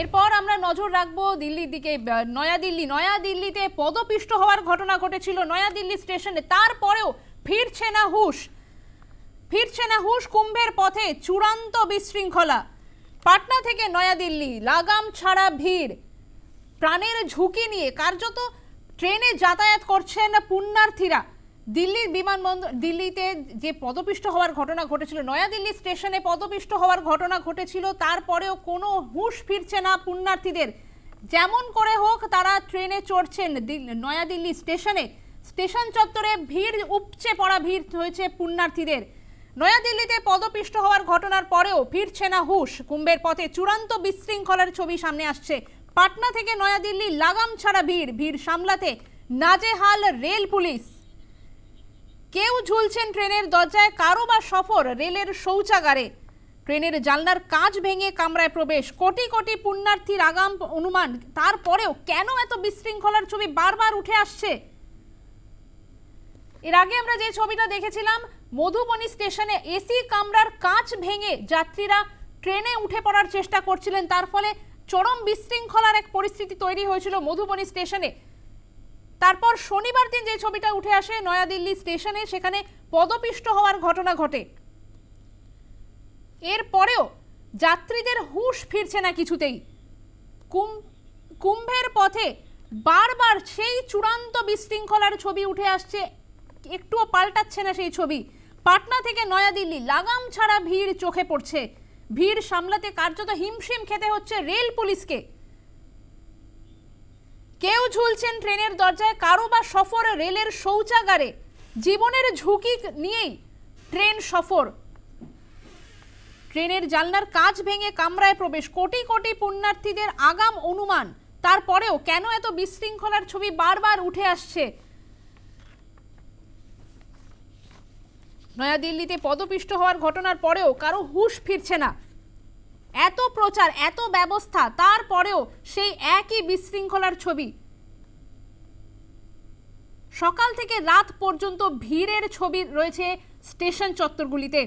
এরপর আমরা নজর রাখব দিল্লির দিকে নয়াদিল্লি। নয়াদিল্লিতে পদপিষ্ট হওয়ার ঘটনা ঘটেছিল নয়াদিল্লি স্টেশনে। তারপরেও ফিরছে না হুশ। ফিরছে না হুশ কুম্ভের পথে চূড়ান্ত বিশৃঙ্খলা। পাটনা থেকে নয়াদিল্লি, লাগাম ছাড়া ভিড়। প্রাণের ঝুঁকি নিয়ে কার্যত ট্রেনে যাতায়াত করছেন পুণ্যার্থীরা। দিল্লির বিমানবন্দর, দিল্লিতে যে পদপিষ্ট হওয়ার ঘটনা ঘটেছিল, নয়াদিল্লি স্টেশনে পদপিষ্ট হওয়ার ঘটনা ঘটেছিল, তারপরেও কোনো হুঁশ ফিরছে না পুণ্যার্থীদের। যেমন করে হোক, তারা ট্রেনে চড়ছেন দিল- নয়াদিল্লি স্টেশনে। স্টেশন চত্বরে ভিড় উপচে পড়া ভিড় হয়েছে পুণ্যার্থীদের। নয়াদিল্লিতে পদপিষ্ট হওয়ার ঘটনার পরেও ফিরছে না হুশ। কুম্ভের পথে চূড়ান্ত বিশৃঙ্খলার ছবি সামনে আসছে। পাটনা থেকে নয়াদিল্লি লাগাম ছাড়া ভিড় ভিড় সামলাতে নাজেহাল রেল পুলিশ। কেউ ঝুলছেন ট্রেনের দরজায়, কারও বা সফর রেলের শৌচাগারে। ট্রেনের জানলার কাঁচ ভেঙে কামরায় প্রবেশ, কোটি কোটি পুণ্যার্থীর আগাম অনুমান, তারপরেও কেন এত বিশৃঙ্খলার ছবি বারবার উঠে আসছে? এর আগে আমরা যে ছবিটা দেখেছিলাম, মধুবনী স্টেশনে এসি কামরার কাঁচ ভেঙে যাত্রীরা ট্রেনে উঠে পড়ার চেষ্টা করছিলেন। তার ফলে চরম বিশৃঙ্খলার এক পরিস্থিতি তৈরি হয়েছিল মধুবনী স্টেশনে। তারপর শনিবার দিন যে ছবিটা উঠে আসে নয়াদিল্লি স্টেশনে, সেখানে পদপিষ্ট হওয়ার ঘটনা ঘটে। এরপরেও যাত্রীদের হুঁশ ফিরছে না কিছুতেই। কুম- কুম্ভের পথে বারবার সেই চূড়ান্ত বিশৃঙ্খলার ছবি উঠে আসছে, একটুও পাল্টাচ্ছে না সেই ছবি। পাটনা থেকে নয়াদিল্লি, লাগাম ছাড়া ভিড় চোখে পড়ছে। ভিড় সামলাতে কার্যত হিমশিম খেতে হচ্ছে রেল পুলিশকে। কেউ ঝুলছেন ট্রেনের দরজায়, কারও বা সফর রেলের শৌচাগারে। জীবনের ঝুঁকি নিয়েই ট্রেন সফর। ট্রেনের জানলার কাঁচ ভেঙে কামরায় প্রবেশ, কোটি কোটি পুণ্যার্থীদের আগাম অনুমান। তারপরেও কেন এত বিশৃঙ্খলার ছবি বারবার উঠে আসছে? নয়াদিল্লিতে পদপিষ্ট হওয়ার ঘটনার পরেও কারও হুঁশ ফিরছে না। এত প্রচার, এত ব্যবস্থা, তারপরেও সেই একই বিশৃঙ্খলার ছবি। সকাল থেকে রাত পর্যন্ত ভিড়ের ছবি রয়েছে স্টেশন চত্বরগুলিতে।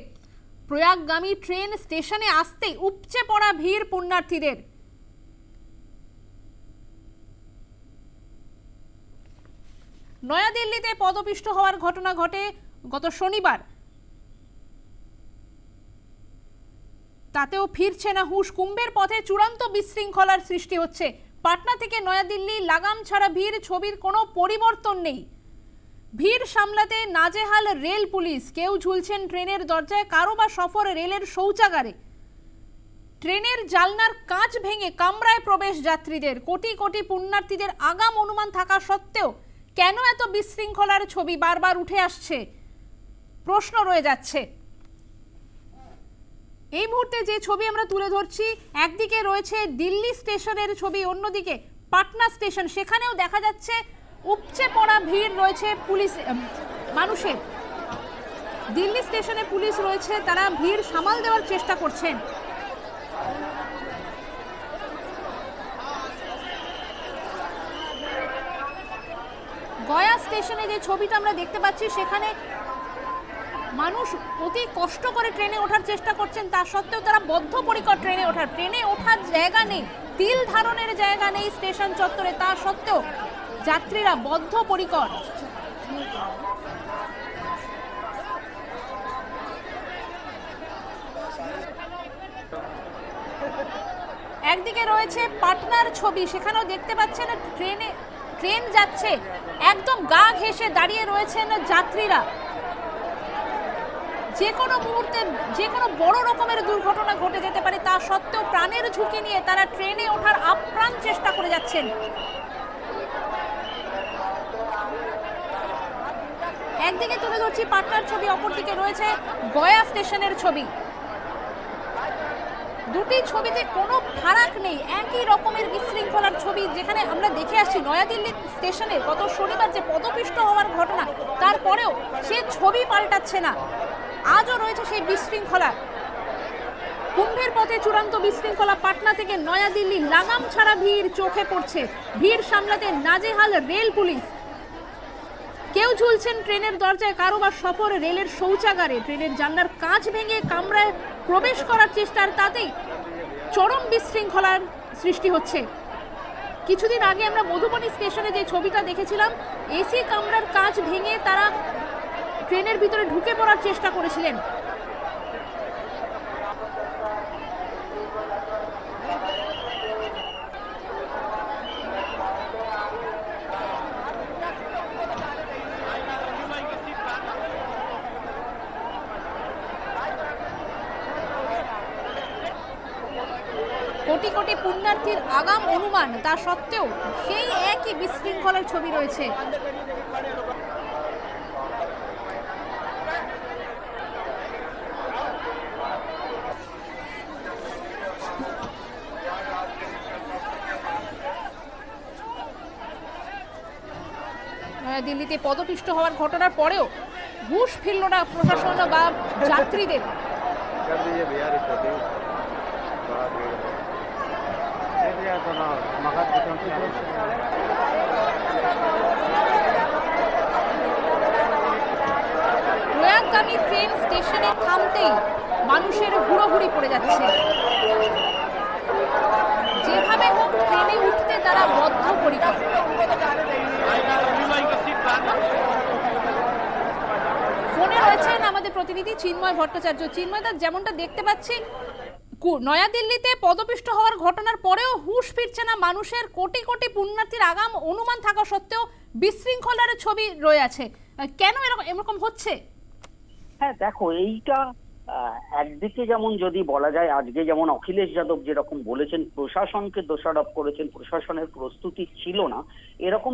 প্রয়াগগামী ট্রেন স্টেশনে আসতেই উপচে পড়া ভিড় পুণ্যার্থীদের। নয়াদিল্লিতে পদপিষ্ট হওয়ার ঘটনা ঘটে গত শনিবার। তাতেও ফিরছে না হুশ। কুম্ভের পথে চূড়ান্ত বিশৃঙ্খলার সৃষ্টি হচ্ছে। পাটনা থেকে নয়াদিল্লি লাগাম ছাড়া ভিড়, ছবির কোনো পরিবর্তন নেই। ভিড় সামলাতে নাজেহাল রেল পুলিশ। কেউ ঝুলছেন ট্রেনের দরজায়, কারও বা সফর রেলের শৌচাগারে। ট্রেনের জালনার কাঁচ ভেঙে কামরায় প্রবেশ যাত্রীদের। কোটি কোটি পুণ্যার্থীদের আগাম অনুমান থাকা সত্ত্বেও কেন এত বিশৃঙ্খলার ছবি বারবার উঠে আসছে? প্রশ্ন রয়ে যাচ্ছে। এই মুহূর্তে যে ছবি আমরা তুলে ধরছি, একদিকে রয়েছে দিল্লি স্টেশনের ছবি, অন্যদিকে পাটনা স্টেশন। সেখানেও দেখা যাচ্ছে উপচে পড়া ভিড় রয়েছে পুলিশ মানুষের। দিল্লি স্টেশনে পুলিশ রয়েছে, তারা ভিড় সামাল দেওয়ার চেষ্টা করছেন। গয়া স্টেশনে যে ছবিটা আমরা দেখতে পাচ্ছি, সেখানে মানুষ অতি কষ্ট করে ট্রেনে ওঠার চেষ্টা করছেন। তা সত্ত্বেও তারা বদ্ধপরিকর ট্রেনে ওঠার ট্রেনে ওঠার জায়গা নেই, তিল ধারণের জায়গা নেই স্টেশন চত্বরে। তা সত্ত্বেও যাত্রীরা বদ্ধপরিকর একদিকে রয়েছে পাটনার ছবি, সেখানেও দেখতে পাচ্ছেন ট্রেনে ট্রেন যাচ্ছে। একদম গা ঘেঁষে দাঁড়িয়ে রয়েছেন যাত্রীরা। যে কোনো মুহূর্তে যে কোনো বড় রকমের দুর্ঘটনা ঘটে যেতে পারে, তা সত্ত্বেও প্রাণের ঝুঁকি নিয়ে তারা ট্রেনে ওঠার আপ্রাণ চেষ্টা করে যাচ্ছেন। একদিকে তুলে ধরছি পাটনার ছবি, অপরদিকে রয়েছে গয়া স্টেশনের ছবি। দুটি ছবিতে কোনো ফারাক নেই, একই রকমের বিশৃঙ্খলার ছবি যেখানে আমরা দেখে আসছি নয়াদিল্লি স্টেশনে গত শনিবার যে পদপিষ্ট হওয়ার ঘটনা, তারপরেও সে ছবি পাল্টাচ্ছে না। আজও রয়েছে সেই বিশৃঙ্খলা। কুম্ভের পথে চূড়ান্ত বিশৃঙ্খলা পাটনা থেকে নয়াদিল্লি লাগাম ছাড়া ভিড় চোখে পড়ছে। ভিড় সামলাতে নাজেহাল রেল পুলিশ। কেউ ঝুলছেন ট্রেনের দরজায়, কারও বা সফর রেলের শৌচাগারে। ট্রেনের জানলার কাঁচ ভেঙে কামরায় প্রবেশ করার চেষ্টার তাতেই চরম বিশৃঙ্খলার সৃষ্টি হচ্ছে। কিছুদিন আগে আমরা মধুবনী স্টেশনে যে ছবিটা দেখেছিলাম, এসি কামরার কাঁচ ভেঙে তারা ট্রেনের ভিতরে ঢুকে পড়ার চেষ্টা করেছিলেন। কোটি কোটি পুণ্যার্থীর আগাম অনুমান, তা সত্ত্বেও সেই একই বিশৃঙ্খলার ছবি রয়েছে। নয়া দিল্লিতে পদপিষ্ট হওয়ার ঘটনার পরেও ঘুষ ফিরল না প্রশাসন বা যাত্রীদের। প্রয়াঙ্কামী ট্রেন স্টেশনে থামতেই মানুষের হুড়োহুড়ি পড়ে যাচ্ছে। যেভাবে হোক ট্রেনে উঠতে তারা বদ্ধ পরিকর ফোনে রয়েছেন আমাদের প্রতিনিধি চিন্ময় ভট্টাচার্য। চিন্ময় দা, যেমনটা দেখতে পাচ্ছি নয়াদিল্লিতে পদপিষ্ট হওয়ার ঘটনার পরেও হুঁশ ফিরছে না মানুষের কোটি কোটি পুণ্যার্থীর আগাম অনুমান থাকা সত্ত্বেও বিশৃঙ্খলার ছবি রয়ে আছে। কেন এরকম এরকম হচ্ছে? হ্যাঁ দেখো, এইটা একদিকে যেমন যদি বলা যায়, আজকে যেমন অখিলেশ যাদব যেরকম বলেছেন, প্রশাসনকে দোষারোপ করেছেন, প্রশাসনের প্রস্তুতি ছিল না, এরকম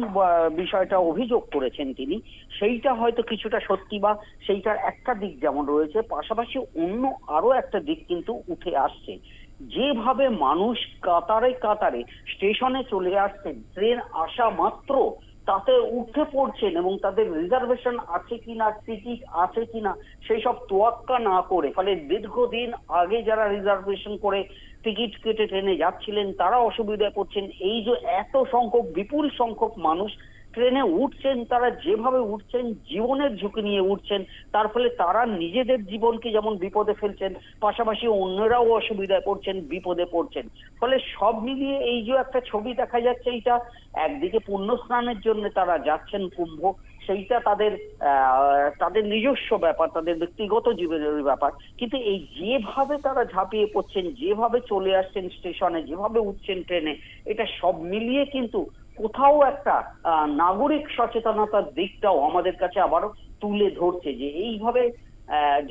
বিষয়টা অভিযোগ করেছেন তিনি, সেইটা হয়তো কিছুটা সত্যি বা সেইটার একটা দিক যেমন রয়েছে, পাশাপাশি অন্য আরও একটা দিক কিন্তু উঠে আসছে। যেভাবে মানুষ কাতারে কাতারে স্টেশনে চলে আসছেন, ট্রেন আসা মাত্র তাতে উঠে পড়ছেন এবং তাদের রিজার্ভেশন আছে কিনা টিকিট আছে কিনা সেই সব তোয়াক্কা না করে, ফলে দীর্ঘদিন আগে যারা রিজার্ভেশন করে টিকিট কেটে ট্রেনে যাচ্ছিলেন, তারা অসুবিধায় পড়ছেন। এই যে এত সংখ্যক, বিপুল সংখ্যক মানুষ ট্রেনে উঠছেন, তারা যেভাবে উঠছেন, জীবনের ঝুঁকি নিয়ে উঠছেন, তার ফলে তারা নিজেদের জীবনকে যেমন বিপদে ফেলছেন, পাশাপাশি অন্যরাও অসুবিধায় পড়ছেন, বিপদে পড়ছেন। ফলে সব মিলিয়ে এই যে একটা ছবি দেখা যাচ্ছে, এইটা একদিকে পুণ্য স্নানের জন্য তারা যাচ্ছেন কুম্ভ, সেইটা তাদের তাদের নিজস্ব ব্যাপার, তাদের ব্যক্তিগত জীবনের ব্যাপার। কিন্তু এই যেভাবে তারা ঝাঁপিয়ে পড়ছেন, যেভাবে চলে আসছেন স্টেশনে, যেভাবে উঠছেন ট্রেনে, এটা সব মিলিয়ে কিন্তু কোথাও একটা নাগরিক সচেতনতার দিকটাও আমাদের কাছে আবারও তুলে ধরছে যে এইভাবে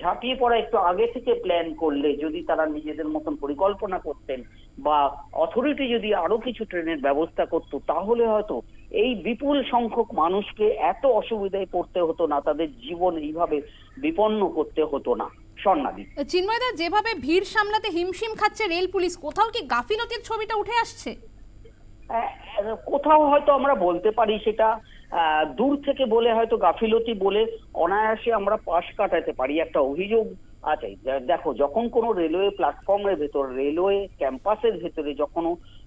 ঝাঁপিয়ে পড়া একটু আগে থেকে প্ল্যান করলে যদি তারা নিজেদের মতন পরিকল্পনা করতেন বা অথরিটি যদি আরও কিছু ট্রেনের ব্যবস্থা করতো, তাহলে হয়তো এই বিপুল সংখ্যক মানুষকে এত অসুবিধায় পড়তে হতো না, তাদের জীবন এইভাবে বিপন্ন করতে হতো না। স্বর্ণাদি চিন্ময়দা, যেভাবে ভিড় সামলাতে হিমশিম খাচ্ছে রেল পুলিশ, কোথাও কি গাফিলতির ছবিটা উঠে আসছে? কোথাও হয়তো আমরা বলতে পারি সেটা দূর থেকে বলে হয়তো গাফিলতি বলে অনায়াসে আমরা পাশ কাটাতে পারি, একটা অভিযোগ আছে। দেখো, যখন কোনো রেলওয়ে প্ল্যাটফর্মের ভেতর, রেলওয়ে ক্যাম্পাসের ভেতরে যখন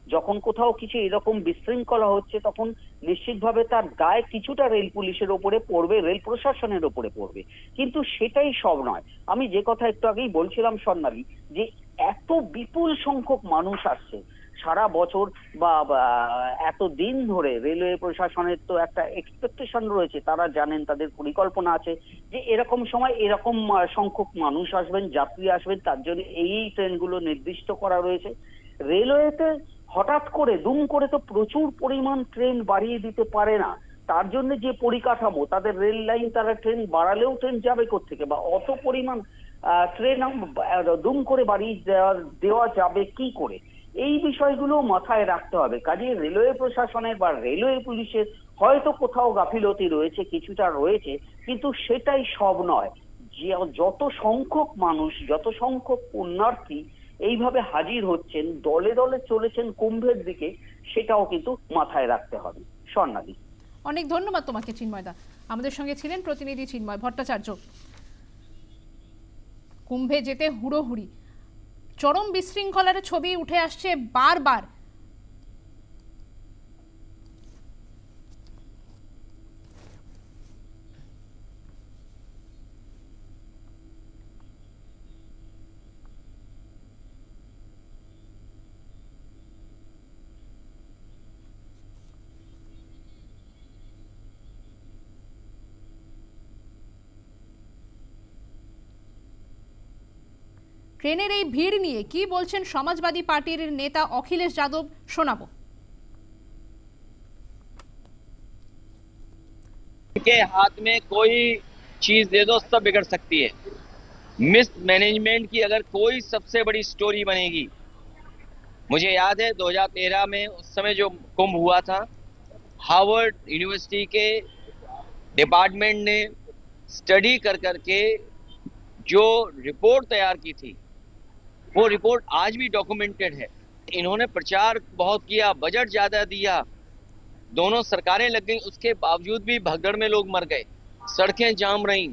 যখন কোথাও কিছু এরকম বিশৃঙ্খলা হচ্ছে, তখন নিশ্চিতভাবে তার দায় কিছুটা রেল পুলিশের ওপরে পড়বে, রেল প্রশাসনের ওপরে পড়বে। কিন্তু সেটাই সব নয়। আমি যে কথা একটু আগেই বলছিলাম স্বর্ণালী যে এত বিপুল সংখ্যক মানুষ আসছে সারা বছর বা এত দিন ধরে রেলওয়ে প্রশাসনের তো একটা এক্সপেকটেশন রয়েছে, তারা জানেন তাদের পরিকল্পনা আছে যে এরকম সময় এরকম সংখ্যক মানুষ আসবেন, যাত্রী আসবেন, তার জন্য এই ট্রেনগুলো নির্দিষ্ট করা রয়েছে। রেলওয়েতে হঠাৎ করে, দুম করে তো প্রচুর পরিমাণ ট্রেন বাড়িয়ে দিতে পারে না। তার জন্য যে পরিকাঠামো, তাদের রেল লাইন, তারা ট্রেন বাড়ালেও ট্রেন যাবে থেকে বা অত পরিমাণ ট্রেন দুম করে বাড়িয়ে দেওয়া যাবে কি করে? এই বিষয়গুলো মাথায় রাখতে হবে। কাজে রেলওয়ে প্রশাসনের বা রেলওয়ে পুলিশের হয়তো কোথাও গাফিলতি রয়েছে, কিছুটা রয়েছে, কিন্তু সেটাই সব নয়। যে যত সংখ্যক মানুষ, যত সংখ্যক পুণ্যার্থী এইভাবে হাজির হচ্ছেন, দলে দলে চলেছেন কুম্ভের দিকে, সেটাও কিন্তু মাথায় রাখতে হবে। স্বর্ণালী। অনেক ধন্যবাদ তোমাকে চিন্ময়দা আমাদের সঙ্গে ছিলেন প্রতিনিধি চিন্ময় ভট্টাচার্য। কুম্ভে যেতে হুড়োহুড়ি। চরম বিশৃঙ্খলার ছবি উঠে আসছে বারবার। ট্রেনের এই ভিড় নিয়ে কি বলছেন সমাজবাদী পার্টির নেতা অখিলেশ যাদব শোনাবো के हाथ में कोई चीज दे दो सब बिगड़ सकती है मिस मैनेजमेंट की अगर कोई सबसे बड़ी स्टोरी बनेगी मुझे याद है 2013 में उस समय जो कुंभ हुआ था हार्वर्ड यूनिवर्सिटी के डिपार्टमेंट ने स्टडी कर करके जो रिपोर्ट तैयार की थी वो रिपोर्ट आज भी डॉक्यूमेंटेड है। इन्होंने प्रचार बहुत किया बजट ज़्यादा दिया। दोनों सरकारें लग गई, उसके बावजूद भी भगदड़ में लोग मर गए। सड़कें जाम रहीं।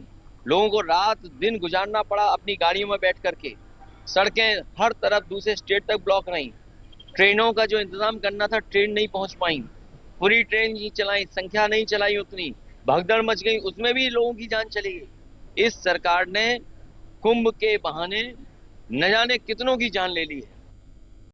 लोगों को रात दिन गुजारना पड़ा अपनी गाड़ियों में बैठ करके। सड़कें हर तरफ़ दूसरे स्टेट तक ब्लॉक रहीं। ट्रेनों का जो इंतज़ाम करना था, ट्रेन नहीं पहुँच पाई। पूरी ट्रेन नहीं चलाई, संख्या नहीं चलाई उतनी। भगदड़ मच गई, उसमें भी लोगों की जान चली गई। इस सरकार ने कुंभ के बहाने نہ جانے کتنوں کی جان لے لی ہے۔